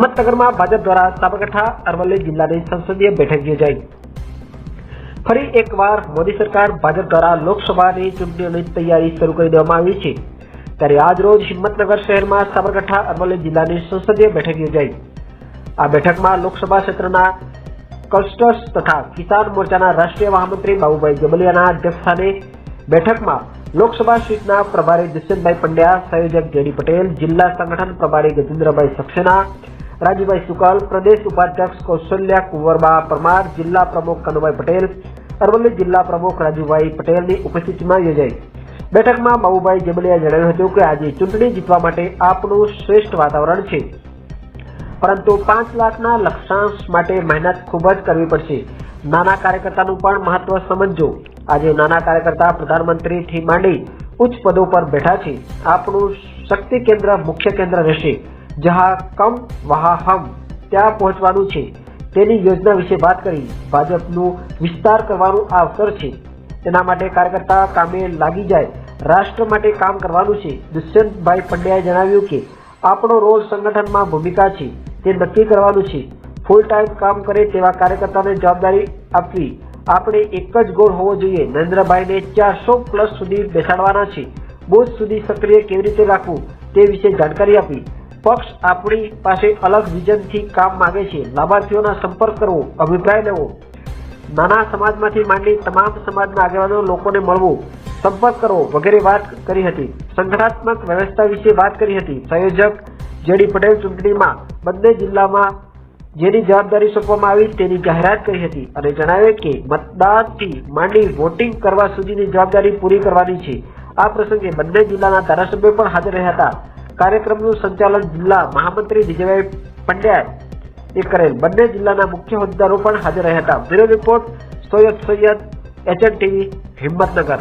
હિંમતનગરમાં ભાજપ દ્વારા સાબરકાંઠા, અરવલ્લી જિલ્લાની સંસદીય બેઠક યોજાઈ. ફરી એકવાર મોદી સરકાર ભાજપ દ્વારા લોકસભાની ચૂંટણીઓની તૈયારી શરૂ કરી દેવામાં આવી છે. ત્યારે આજરોજ હિંમતનગર શહેરમાં સાબરકાંઠા, અરવલ્લી જિલ્લાની સંસદીય બેઠક યોજાઈ. આ બેઠકમાં લોકસભા ક્ષેત્રના કલસ્ટર્સ તથા કિસાન મોરચાના રાષ્ટ્રીય મહામંત્રી બાબુભાઈ જબલિયાના અધ્યક્ષસ્થાને બેઠકમાં લોકસભા સીટના પ્રભારી દુષ્યંતભાઈ પંડ્યા, સંયોજક જેડી પટેલ, જિલ્લા સંગઠન પ્રભારી ગજેન્દ્રભાઈ સક્સેના રાજીભાઈ સુકાલ, પ્રદેશ ઉપાધ્યક્ષ કૌશલ્યા કુંવરબા પરમાર, જિલ્લા પ્રમુખ કનુભાઈ પટેલ, અરવલ્લી જિલ્લા પ્રમુખ રાજુભાઈ પટેલની ઉપસ્થિતિમાં યોજાઈ. બેઠકમાં બાબુભાઈ જબલિયા જણાવ્યું હતું કે આજે ચૂંટણી જીતવા માટે આપનું શ્રેષ્ઠ વાતાવરણ છે. પરંતુ પાંચ લાખના લક્ષ્યાંશ માટે મહેનત ખૂબ જ કરવી પડશે. નાના કાર્યકર્તાનું પણ મહત્વ સમજજો. આજે નાના કાર્યકર્તા પ્રધાનમંત્રીથી માંડી ઉચ્ચ પદો પર બેઠા છે. આપણું શક્તિ કેન્દ્ર મુખ્ય કેન્દ્ર રહેશે. જહાં કમ વહા હમ ત્યાં પહોંચવાનું છે તેની યોજના વિશે વાત કરી ભાજપનું વિસ્તાર કરવાનું આ અવસર છે તેના માટે કાર્યકર્તા કામે લાગી જાય રાષ્ટ્ર માટે કામ કરવાનું છે દુષ્યંતભાઈ પંડ્યાએ જણાવ્યું કે, આપણો રોલ સંગઠનમાં ભૂમિકા છે, તે નક્કી કરવાનું છે। ફૂલ ટાઈમ કામ કરે તેવા કાર્યકર્તાને જવાબદારી આપવી, આપણે એક જ ગોળ હોવો જોઈએ, નરેન્દ્રભાઈને ચારસો પ્લસ સુધી બેસાડવાના છે। બુથ સુધી સક્રિય કેવી રીતે રાખવું, તે વિશે જાણકારી આપી પક્ષ આપણી પાસે અલગ વિઝનથી કામ માગે છે. લાભાર્થીઓના સંપર્ક કરવો, અભિપ્રાય લેવો. નાના સમાજમાંથી માંડી તમામ સમાજના આગેવાનો લોકોને મળવું. સંપર્ક કરવો વગેરે વાત કરી હતી. સંગઠનાત્મક વ્યવસ્થા વિશે વાત કરી હતી. સંયોજક જેડી પટેલ ચૂંટણીમાં બંને જિલ્લામાં જેની જવાબદારી સોંપવામાં આવી તેની જાહેરાત કરી હતી અને જણાવ્યું કે મતદાનથી માંડી વોટિંગ કરવા સુધીની જવાબદારી પૂરી કરવાની છે. આ પ્રસંગે બંને જિલ્લાના ધારાસભ્યો પણ હાજર રહ્યા હતા. કાર્યક્રમનું સંચાલન જિલ્લા મહામંત્રી વિજયભાઈ પંડ્યાએ કરેલ. બંને જિલ્લાના મુખ્ય હોદ્દેદારો પણ હાજર રહ્યા હતા. Bureau report Sayed Sayed HN TV, Himmatnagar.